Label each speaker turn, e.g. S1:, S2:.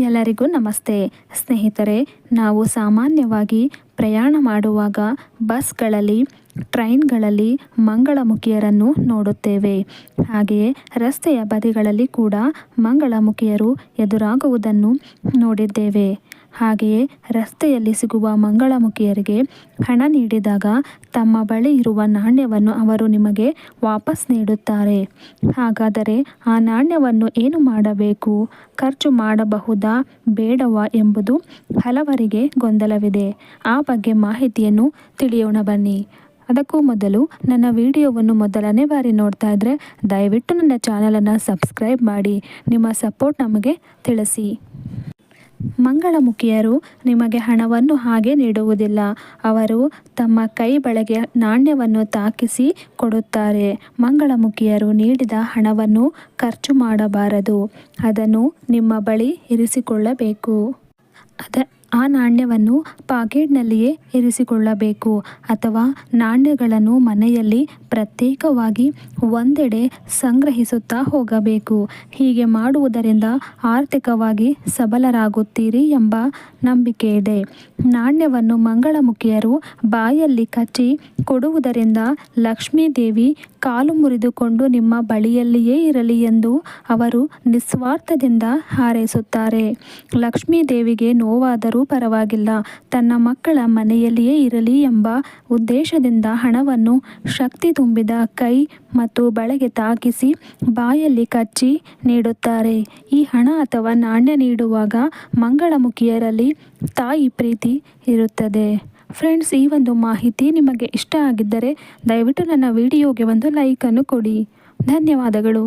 S1: ಎಲ್ಲರಿಗೂ ನಮಸ್ತೆ. ಸ್ನೇಹಿತರೆ, ನಾವು ಸಾಮಾನ್ಯವಾಗಿ ಪ್ರಯಾಣ ಮಾಡುವಾಗ ಬಸ್ಗಳಲ್ಲಿ, ಟ್ರೈನ್ಗಳಲ್ಲಿ ಮಂಗಳಮುಖಿಯರನ್ನು ನೋಡುತ್ತೇವೆ. ಹಾಗೆಯೇ ರಸ್ತೆಯ ಬದಿಗಳಲ್ಲಿ ಕೂಡ ಮಂಗಳಮುಖಿಯರು ಎದುರಾಗುವುದನ್ನು ನೋಡಿದ್ದೇವೆ. ಹಾಗೆಯೇ ರಸ್ತೆಯಲ್ಲಿ ಸಿಗುವ ಮಂಗಳಮುಖಿಯರಿಗೆ ಹಣ ನೀಡಿದಾಗ ತಮ್ಮ ಬಳಿ ಇರುವ ನಾಣ್ಯವನ್ನು ಅವರು ನಿಮಗೆ ವಾಪಸ್ ನೀಡುತ್ತಾರೆ. ಹಾಗಾದರೆ ಆ ನಾಣ್ಯವನ್ನು ಏನು ಮಾಡಬೇಕು? ಖರ್ಚು ಮಾಡಬಹುದಾ, ಬೇಡವಾ ಎಂಬುದು ಹಲವರಿಗೆ ಗೊಂದಲವಿದೆ. ಆ ಬಗ್ಗೆ ಮಾಹಿತಿಯನ್ನು ತಿಳಿಯೋಣ ಬನ್ನಿ. ಅದಕ್ಕೂ ಮೊದಲು ನನ್ನ ವಿಡಿಯೋವನ್ನು ಮೊದಲನೇ ಬಾರಿ ನೋಡ್ತಾ ಇದ್ದರೆ ದಯವಿಟ್ಟು ನನ್ನ ಚಾನಲನ್ನು ಸಬ್ಸ್ಕ್ರೈಬ್ ಮಾಡಿ. ನಿಮ್ಮ ಸಪೋರ್ಟ್ ನಮಗೆ ತಿಳಿಸಿ. ಮಂಗಳಮುಖಿಯರು ನಿಮಗೆ ಹಣವನ್ನು ಹಾಗೆ ನೀಡುವುದಿಲ್ಲ. ಅವರು ತಮ್ಮ ಕೈ ಬಳಗೆ ನಾಣ್ಯವನ್ನು ತಾಕಿಸಿ ಕೊಡುತ್ತಾರೆ. ಮಂಗಳಮುಖಿಯರು ನೀಡಿದ ಹಣವನ್ನು ಖರ್ಚು ಮಾಡಬಾರದು. ಅದನ್ನು ನಿಮ್ಮ ಬಳಿ ಇರಿಸಿಕೊಳ್ಳಬೇಕು. ಅದ ಆ ನಾಣ್ಯವನ್ನು ಪಾಕೆಟ್ನಲ್ಲಿಯೇ ಇರಿಸಿಕೊಳ್ಳಬೇಕು ಅಥವಾ ನಾಣ್ಯಗಳನ್ನು ಮನೆಯಲ್ಲಿ ಪ್ರತ್ಯೇಕವಾಗಿ ಒಂದೆಡೆ ಸಂಗ್ರಹಿಸುತ್ತಾ ಹೋಗಬೇಕು. ಹೀಗೆ ಮಾಡುವುದರಿಂದ ಆರ್ಥಿಕವಾಗಿ ಸಬಲರಾಗುತ್ತೀರಿ ಎಂಬ ನಂಬಿಕೆ ಇದೆ. ನಾಣ್ಯವನ್ನು ಮಂಗಳಮುಖಿಯರು ಬಾಯಲ್ಲಿ ಕಚ್ಚಿ ಕೊಡುವುದರಿಂದ ಲಕ್ಷ್ಮೀ ದೇವಿ ಕಾಲು ಮುರಿದುಕೊಂಡು ನಿಮ್ಮ ಬಳಿಯಲ್ಲಿಯೇ ಇರಲಿ ಎಂದು ಅವರು ನಿಸ್ವಾರ್ಥದಿಂದ ಹಾರೈಸುತ್ತಾರೆ. ಲಕ್ಷ್ಮೀ ದೇವಿಗೆ ನೋವಾದರೂ ಪರವಾಗಿಲ್ಲ. ತನ್ನ ಮಕ್ಕಳ ಮನೆಯಲ್ಲಿಯೇ ಇರಲಿ ಎಂಬ ಉದ್ದೇಶದಿಂದ ಹಣವನ್ನು ಶಕ್ತಿ ತುಂಬಿದ ಕೈ ಮತ್ತು ಬಳೆಗೆ ತಾಕಿಸಿ ಬಾಯಲ್ಲಿ ಕಚ್ಚಿ ನೀಡುತ್ತಾರೆ. ಈ ಹಣ ಅಥವಾ ನಾಣ್ಯ ನೀಡುವಾಗ ಮಂಗಳಮುಖಿಯರಲ್ಲಿ ತಾಯಿ ಪ್ರೀತಿ ಇರುತ್ತದೆ. ಫ್ರೆಂಡ್ಸ್, ಈ ಒಂದು ಮಾಹಿತಿ ನಿಮಗೆ ಇಷ್ಟ ಆಗಿದ್ದರೆ ದಯವಿಟ್ಟು ನನ್ನ ವಿಡಿಯೋಗೆ ಒಂದು ಲೈಕನ್ನು ಕೊಡಿ. ಧನ್ಯವಾದಗಳು.